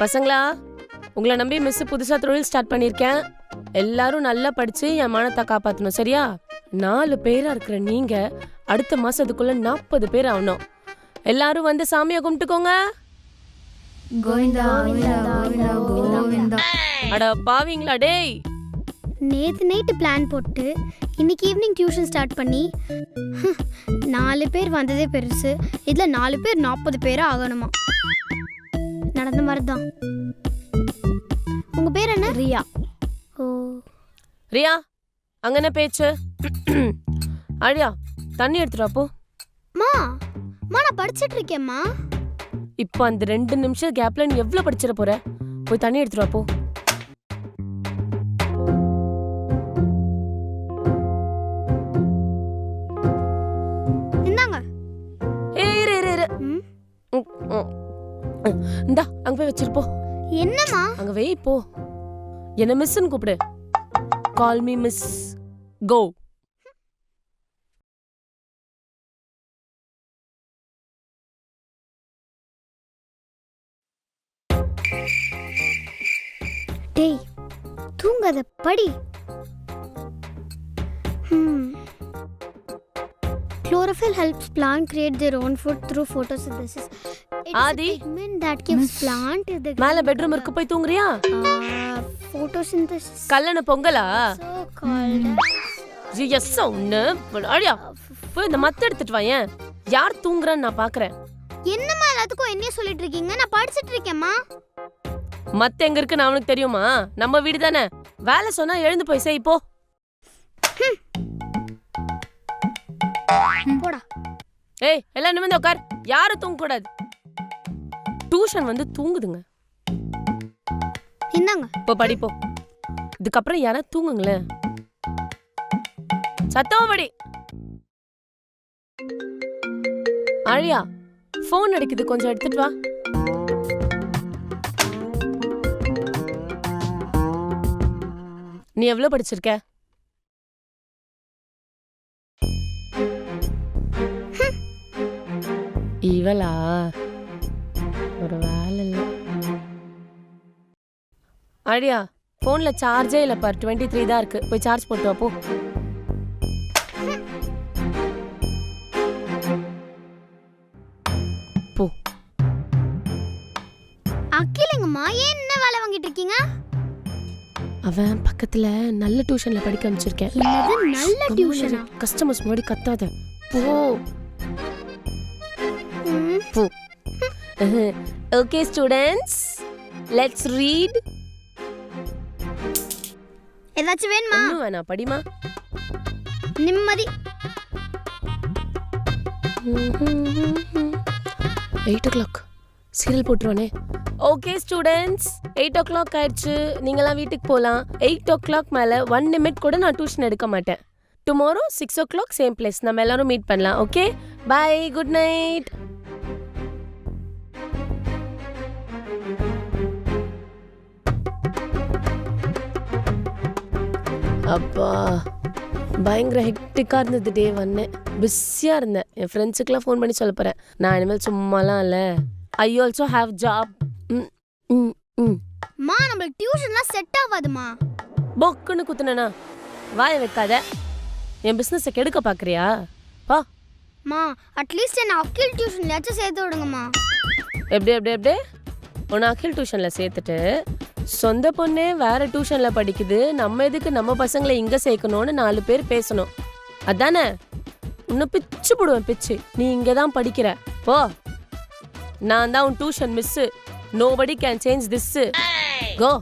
பசங்களா உங்களை நம்பி மிஸ் புதுசா தொழில் ஸ்டார்ட் பண்ணியிருக்கேன் எல்லாரும் நல்லா படிச்சு என் மானத்தை காப்பாத்தணும் சரியா? நாலு பேரா இருக்கிற நீங்க அடுத்த மாசத்துக்குள்ள நாற்பது பேர் ஆகணும். எல்லாரும் வந்து சாமியை கும்பிட்டுக்கோங்க. அட பாவீங்களா டேய். நேற்று நைட்டு பிளான் போட்டு இன்னைக்கு ஈவினிங் டியூஷன் ஸ்டார்ட் பண்ணி நாலு பேர் வந்ததே பெருசு. இதில் நாலு பேர் நாற்பது பேராக ஆகணுமா? நடந்த மாதிரி தான் உங்கள் பேர் என்ன? ரியா. ஓ. ரியா அங்க என்ன பேச்சு? அழியா தண்ணி எடுத்துட்டு வா போ. மா மா நான் படிச்சிட்டு இருக்கேம்மா இப்போ அந்த ரெண்டு நிமிஷம் கேப்ல நீ எவ்வளவு படிச்சிட போற? போய் தண்ணி எடுத்துட்டு வா போ. இந்தாங்க. ஏய் இரு இரு இரு. ம், ம். இந்தா அங்க போய் வச்சிரு போ என்னம்மா அங்க வை போ என்ன மிஸ்ன்னு கூப்பிடு கால் மீ மிஸ் கோ டேய் தூங்காத படி Chlorophyll helps plant create their own food through photosynthesis. It's ஆதி? a pigment that gives plant the மேல பெட்ரூம் இருக்கு போய் தூங்குறியா? uh, photosynthesis. கல்லண பொங்கலா? So called. எஸ் ஒண்ணு. அழியா போய் இந்த மத்த எடுத்துட்டு ஏன்? யார் தூங்குறான்னு நான் பாக்குறேன். என்னம்மா எல்லாத்துக்கும் என்னைய சொல்லிட்டு இருக்கீங்க? நான் படிச்சிட்டு இருக்கேம்மா. மத்த எங்க இருக்குன்னு அவனுக்கு தெரியுமா? நம்ம வீடு தானே. வேலை சொன்னா எழுந்து போய் செய் போ. போடா. ஏய் எல்லாம் நிமிர்ந்து உட்கார் யாரும் தூங்க கூடாது டியூஷன் வந்து தூங்குதுங்க. இந்தாங்க இப்போ படிப்போ இதுக்கப்புறம் யாராவது தூங்குங்களேன் சத்தமா படி. அழியா ஃபோன் அடிக்குது. கொஞ்சம் எடுத்துட்டு வா. நீ எவ்வளவு படிச்சிருக்க? இவளா? ஒரு வேலை இல்லை. அழியா ஃபோன்ல சார்ஜே இல்லை பார். டுவெண்ட்டி த்ரீ தான் இருக்கு. போய் சார்ஜ் போட்டு வா போ. போ. அக்கிலங்கம்மா ஏன் என்ன வேலை வாங்கிட்டு இருக்கீங்க? அவன் பக்கத்துல நல்ல டியூஷன்ல படிக்க அமைச்சிருக்கேன் என்னது நல்ல டியூஷனா கஸ்டமர்ஸ் முன்னாடி கத்தாத. போ. ம், போ. ஓகே ஸ்டூடெண்ட்ஸ் லெட்ஸ் ரீட் ஏதாச்சும் வேணுமா? ஒன்றும் வேணாம் படிமா நிம்மதி. எயிட் ஓ கிளாக் சீரியல் போட்டுருவானே. Okay students eight o'clock ஆயிடுச்சு. நீங்களாம் வீட்டுக்கு போகலாம் எயிட் ஓ கிளாக் மேலே ஒன் நிமிட் கூட நான் டியூஷன் எடுக்க மாட்டேன். Tomorrow six o'clock same place நம்ம எல்லாரும் மீட் பண்ணலாம். ஓகே பை குட் நைட் அப்பா. பயங்கர ஹெக்டிக்காக இருந்தது டே வந்தேன். பிஸியாக இருந்தேன். என் ஃப்ரெண்ட்ஸுக்கெலாம் ஃபோன் பண்ணி சொல்ல போகிறேன் நான் இனிமேல் சும்மாலாம் இல்லை. ஐ ஆல்சோ ஹாவ் ஜாப் ம் ம் ம். மா நம்மளுக்கு டியூஷன்லாம் செட் ஆகாதுமா பொக்குன்னு குத்துனேனா? வாயை வைக்காத. என் பிஸ்னஸை கெடுக்க பார்க்குறியா பா. மா அட்லீஸ்ட் என்ன அக்கில் டியூஷன்லயாச்சும் சேர்த்து விடுங்கம்மா. எப்படி எப்படி எப்படி? உன்னை அகில் டியூஷனில் சேர்த்துட்டு சொந்த பொண்ணே வேற டியூஷனில் படிக்குது. நம்ம எதுக்கு நம்ம பசங்களை இங்கே சேர்க்கணும்னு நாலு பேர் பேசணும். அதானே? உன்னை பிச்சு போடுவேன் பிச்சு. நீ இங்கே தான் படிக்கிற. போ. நான் தான் உன் tuition miss nobody can change this go